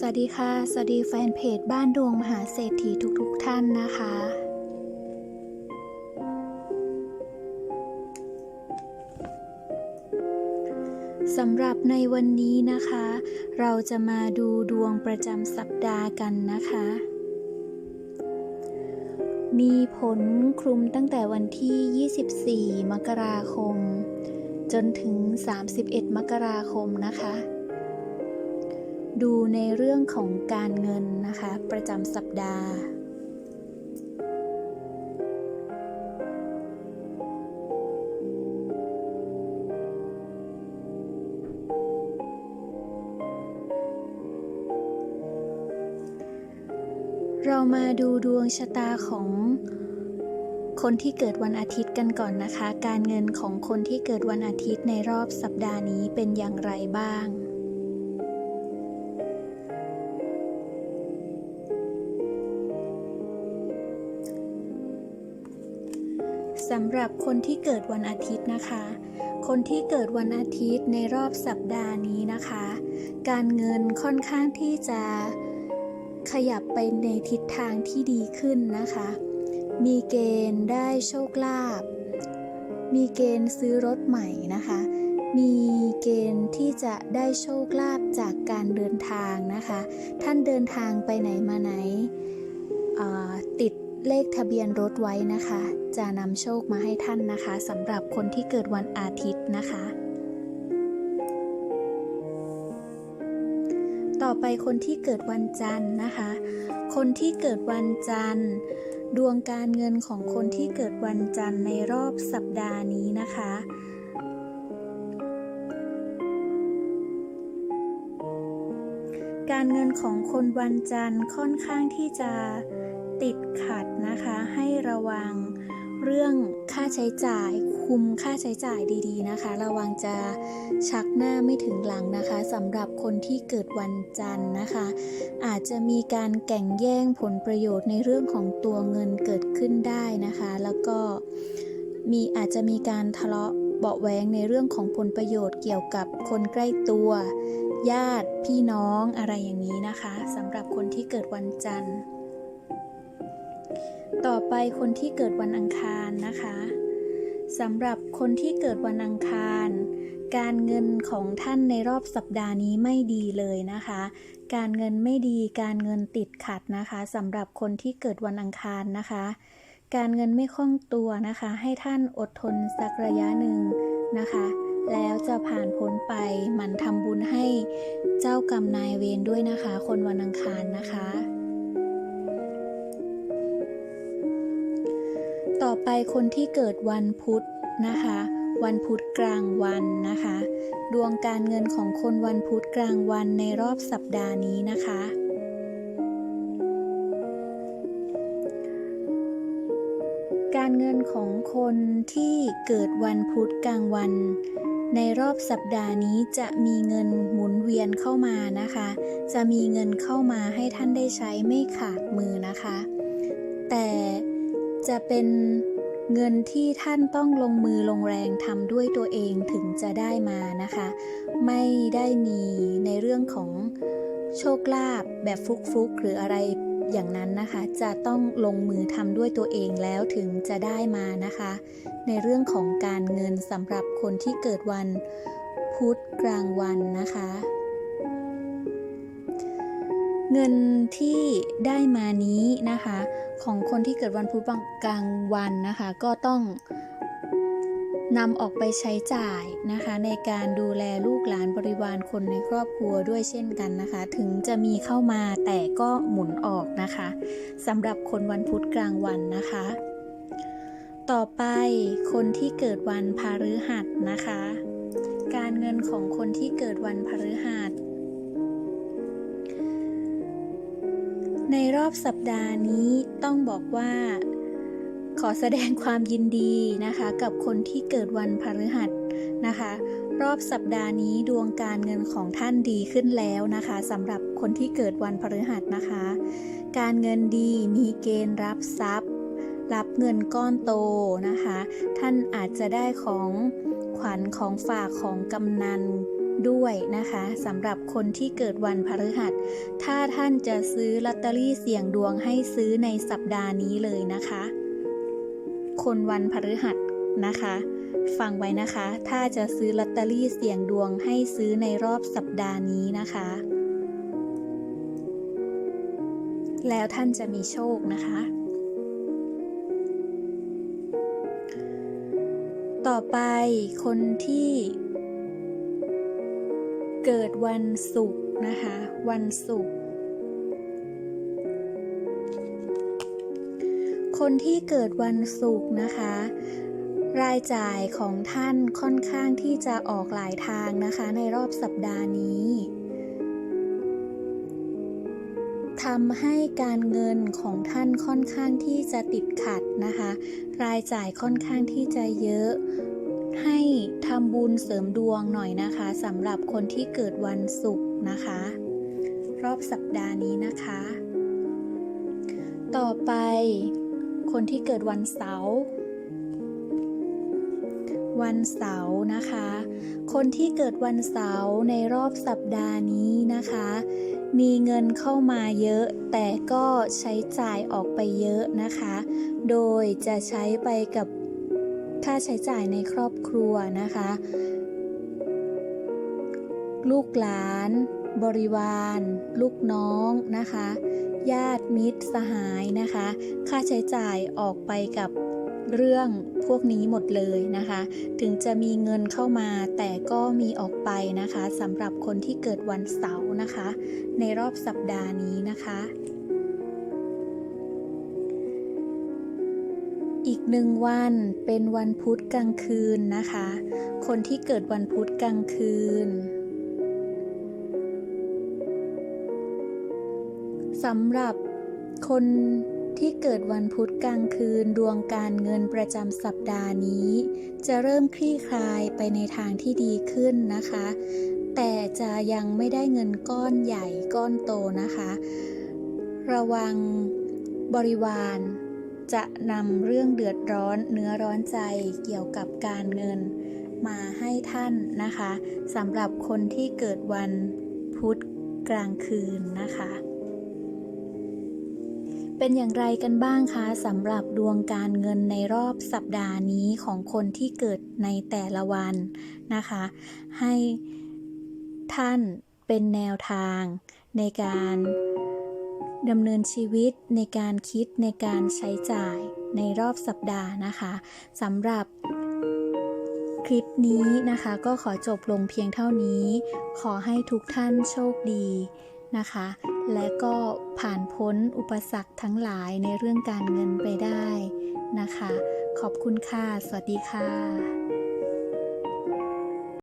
สวัสดีค่ะ สวัสดีแฟนเพจบ้านดวงมหาเศรษฐีทุกๆทท่านนะคะ สำหรับในวันนี้นะคะ เราจะมาดูดวงประจำสัปดาห์กันนะคะ มีผลคลุมตั้งแต่วันที่ 24 มกราคม จนถึง 31 มกราคมนะคะ ดูในเรื่องของการเงินนะคะ ประจำสัปดาห์เรามาดูดวงชะตาของคนที่เกิดวันอาทิตย์กันก่อนนะคะ การเงินของคนที่เกิดวันอาทิตย์ในรอบสัปดาห์นี้เป็นอย่างไรบ้าง สำหรับคนที่เกิดวันอาทิตย์นะคะ คนที่เกิดวันอาทิตย์ในรอบสัปดาห์นี้นะคะ การเงินค่อนข้างที่จะขยับไปในทิศทางที่ดีขึ้นนะคะ มีเกณฑ์ได้โชคลาภ มีเกณฑ์ซื้อรถใหม่นะคะ มีเกณฑ์ที่จะได้โชคลาภจากการเดินทางนะคะ ท่านเดินทางไปไหนมาไหนติด เลขทะเบียนรถไว้นะคะ จะนำโชคมาให้ท่านนะคะสำหรับคนที่เกิดวันอาทิตย์นะคะ ต่อไปคนที่เกิดวันจันทร์นะคะ คนที่เกิดวันจันทร์ดวงการเงินของคนที่เกิดวันจันทร์ในรอบสัปดาห์นี้นะคะ การเงินของคนวันจันทร์ค่อนข้างที่จะ ติดขัดนะคะให้ระวังเรื่องค่าใช้จ่ายคุมค่าใช้จ่ายดีๆนะคะ ระวังจะชักหน้าไม่ถึงหลังนะคะสำหรับคนที่เกิดวันจันทร์นะคะ อาจจะมีการแก่งแย่งผลประโยชน์ในเรื่องของตัวเงินเกิดขึ้นได้นะคะ แล้วก็มีอาจจะมีการทะเลาะเบาแวงในเรื่องของผลประโยชน์เกี่ยวกับคนใกล้ตัว ญาติพี่น้องอะไรอย่างนี้นะคะสำหรับคนที่เกิดวันจันทร์ ต่อไปคนที่เกิดวันอังคารนะคะสำหรับคนที่เกิดวันอังคาร การเงินของท่านในรอบสัปดาห์นี้ไม่ดีเลยนะคะ การเงินไม่ดีการเงินติดขัดนะคะสำหรับคนที่เกิดวันอังคารนะคะ การเงินไม่คล่องตัวนะคะ ให้ท่านอดทนสักระยะหนึ่งนะคะ แล้วจะผ่านพ้นไปหมั่นทำบุญให้เจ้ากรรมนายเวรด้วยนะคะ คนวันอังคารนะคะ ไปคนที่เกิดวันพุธนะคะ วันพุธกลางวันนะคะ ดวงการเงินของคนวันพุธกลางวันในรอบสัปดาห์นี้นะคะการเงินของคนที่เกิดวันพุธกลางวัน ในรอบสัปดาห์นี้จะมีเงินหมุนเวียนเข้ามานะคะ จะมีเงินเข้ามาให้ท่านได้ใช้ไม่ขาดมือนะคะ แต่ จะเป็นเงินที่ท่านต้องลงมือลงแรงทำด้วยตัวเองถึงจะได้มานะคะ ไม่ได้มีในเรื่องของโชคลาภแบบฟุกๆหรืออะไรอย่างนั้นนะคะ จะต้องลงมือทำด้วยตัวเองแล้วถึงจะได้มานะคะ ในเรื่องของการเงินสำหรับคนที่เกิดวันพุธกลางวันนะคะ เงินที่ได้มานี้นะคะ ของคนที่เกิดวันพุธกลางวันนะคะ ก็ต้องนำออกไปใช้จ่ายนะคะ ในการดูแลลูกหลานบริวารคนในครอบครัวด้วยเช่นกันนะคะ ถึงจะมีเข้ามาแต่ก็หมุนออกนะคะสำหรับคนวันพุธกลางวันนะคะ ต่อไปคนที่เกิดวันพฤหัสนะคะ การเงินของคนที่เกิดวันพฤหัส ในรอบสัปดาห์นี้ต้องบอกว่า ขอแสดงความยินดีนะคะ กับคนที่เกิดวันพฤหัสนะคะ รอบสัปดาห์นี้ดวงการเงินของท่านดีขึ้นแล้วนะคะสำหรับคนที่เกิดวันพฤหัสนะคะ การเงินดีมีเกณฑ์รับทรัพย์ รับเงินก้อนโตนะคะ ท่านอาจจะได้ของขวัญของฝากของกำนัน ด้วยนะคะสำหรับคนที่เกิดวันพฤหัส ถ้าท่านจะซื้อลอตเตอรี่เสี่ยงดวงให้ซื้อในสัปดาห์นี้เลยนะคะ คนวันพฤหัสนะคะ ฟังไว้นะคะ ถ้าจะซื้อลอตเตอรี่เสี่ยงดวงให้ซื้อในรอบสัปดาห์นี้นะคะ แล้วท่านจะมีโชคนะคะต่อไปคนที่ เกิดวันศุกร์นะคะ วันศุกร์คนที่เกิดวันศุกร์นะคะ รายจ่ายของท่านค่อนข้างที่จะออกหลายทางนะคะ ในรอบสัปดาห์นี้ทำให้การเงินของท่านค่อนข้างที่จะติดขัดนะคะ รายจ่ายค่อนข้างที่จะเยอะ ให้ทำบุญเสริมดวงหน่อยนะคะสำหรับคนที่เกิดวันศุกร์นะคะ รอบสัปดาห์นี้นะคะ ต่อไป คนที่เกิดวันเสาร์วันเสาร์นะคะ คนที่เกิดวันเสาร์ในรอบสัปดาห์นี้นะคะ มีเงินเข้ามาเยอะ แต่ก็ใช้จ่ายออกไปเยอะนะคะ โดยจะใช้ไปกับ ค่าใช้จ่ายในครอบครัวนะคะ ลูกหลาน บริวาร ลูกน้องนะคะ ญาติมิตรสหายนะคะ ค่าใช้จ่ายออกไปกับเรื่องพวกนี้หมดเลยนะคะ ถึงจะมีเงินเข้ามาแต่ก็มีออกไปนะคะสำหรับคนที่เกิดวันเสาร์นะคะ ในรอบสัปดาห์นี้นะคะ อีกหนึ่งวันเป็นวันพุธกลางคืนนะคะ คนที่เกิดวันพุธกลางคืนสำหรับคนที่เกิดวันพุธกลางคืนดวงการเงินประจำสัปดาห์นี้ จะเริ่มคลี่คลายไปในทางที่ดีขึ้นนะคะ แต่จะยังไม่ได้เงินก้อนใหญ่ก้อนโตนะคะ ระวังบริวาร จะนำเรื่องเดือดร้อนเนื้อร้อนใจเกี่ยวกับการเงิน มาให้ท่านนะคะสำหรับคนที่เกิดวันพุธกลางคืนนะคะ เป็นอย่างไรกันบ้างคะสำหรับดวงการเงินในรอบสัปดาห์นี้ของคนที่เกิดในแต่ละวันนะคะ ให้ท่านเป็นแนวทางในการ ดำเนินชีวิตในการคิดในการใช้จ่ายในรอบสัปดาห์นะคะสำหรับคลิปนี้นะคะก็ขอจบลงเพียงเท่านี้ ขอให้ทุกท่านโชคดีนะคะ และก็ผ่านพ้นอุปสรรคทั้งหลายในเรื่องการเงินไปได้นะคะ ขอบคุณค่ะ สวัสดีค่ะ